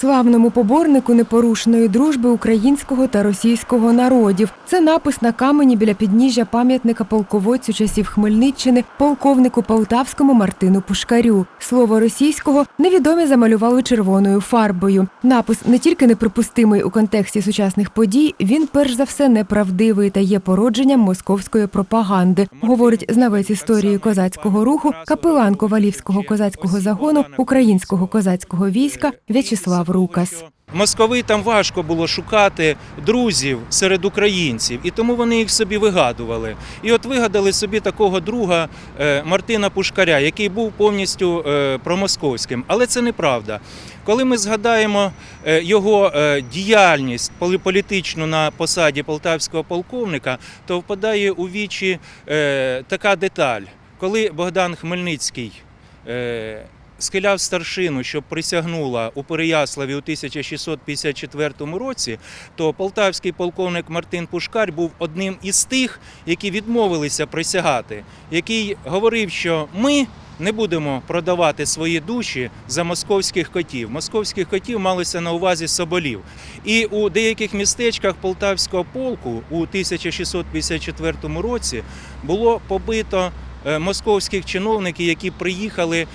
Славному поборнику непорушної дружби українського та російського народів. Це напис на камені біля підніжжя пам'ятника полководцю часів Хмельниччини, полковнику Полтавському Мартину Пушкарю. Слово російського невідомі замалювали червоною фарбою. Напис не тільки неприпустимий у контексті сучасних подій, він перш за все неправдивий та є породженням московської пропаганди, говорить знавець історії козацького руху, капелан Ковалівського козацького загону українського козацького війська В'ячеслав Рукас. Московитам важко було шукати друзів серед українців, і тому вони їх собі вигадували. І от вигадали собі такого друга е, Мартина Пушкаря, який був повністю е, промосковським. Але це неправда. Коли ми згадаємо е, його діяльність політичну на посаді полтавського полковника, то впадає у вічі така деталь, коли Богдан Хмельницький. Схиляв старшину, щоб присягнула у Переяславі у 1654 році, то полтавський полковник Мартин Пушкар був одним із тих, які відмовилися присягати, який говорив, що ми. Не будемо продавати свої душі за московських котів. Московських котів малися на увазі соболів. І у деяких містечках Полтавського полку у 1654 році було побито е, московських чиновників, які приїхали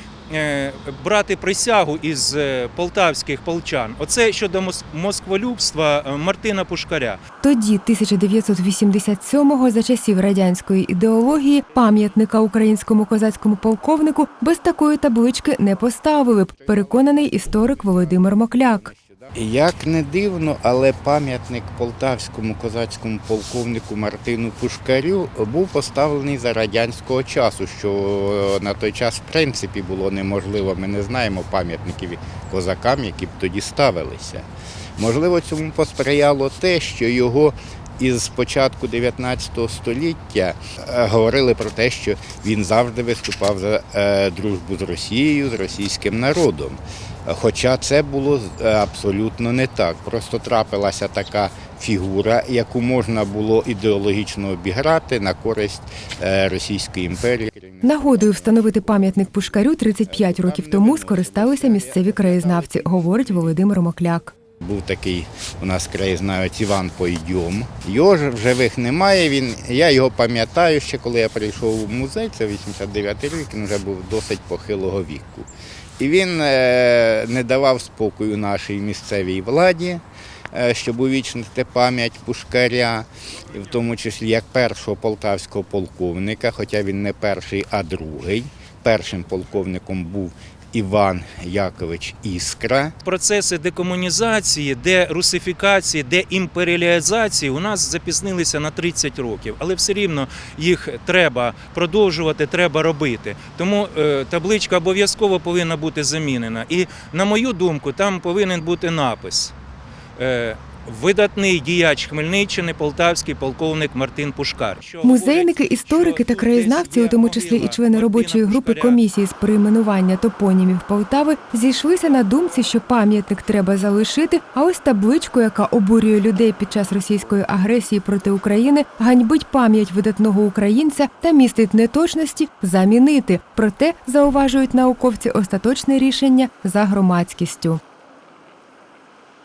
брати присягу із е, полтавських полчан. Оце щодо мос- москволюбства е, Мартина Пушкаря. Тоді, 1987-го, за часів радянської ідеології, пам'ятника українському козацькому полковнику без такої таблички не поставили б. Переконаний історик Володимир Мокляк. Як не дивно, але пам'ятник полтавському козацькому полковнику Мартину Пушкарю був поставлений за радянського часу, що на той час в принципі було неможливо. Ми не знаємо пам'ятників козакам, які б тоді ставилися. Можливо, цьому посприяло те, що його із початку 19 століття е, говорили про те, що він завжди виступав за е, дружбу з Росією, з російським народом. Хоча це було е, абсолютно не так. Просто трапилася така фігура, яку можна було ідеологічно обіграти на користь е, Російської імперії. Нагодою встановити пам'ятник Пушкарю 35 років тому скористалися місцеві краєзнавці, говорить Володимир Мокляк. Був такий у нас краєзнавець Іван Пойдьом. Його ж в живих немає. Він я його пам'ятаю ще коли я прийшов в музей. Це 89 рік. Він вже був досить похилого віку. І він е, не давав спокою нашій місцевій владі, е, щоб увічнити пам'ять Пушкаря, в тому числі як першого полтавського полковника, хоча він не перший, а другий. Першим полковником був Іван Якович Іскра. Процеси декомунізації, дерусифікації, деімперіалізації у нас запізнилися на 30 років, але все рівно їх треба продовжувати, треба робити. Тому е, табличка обов'язково повинна бути замінена. І на мою думку, там повинен бути напис. Видатний діяч Хмельниччини, полтавський полковник Мартин Пушкар. Музейники, історики та краєзнавці, у тому числі і члени робочої групи комісії з перейменування топонімів Полтави, зійшлися на думці, що пам'ятник треба залишити. А ось табличку, яка обурює людей під час російської агресії проти України, ганьбить пам'ять видатного українця та містить неточності, замінити. Проте зауважують науковці остаточне рішення за громадськістю.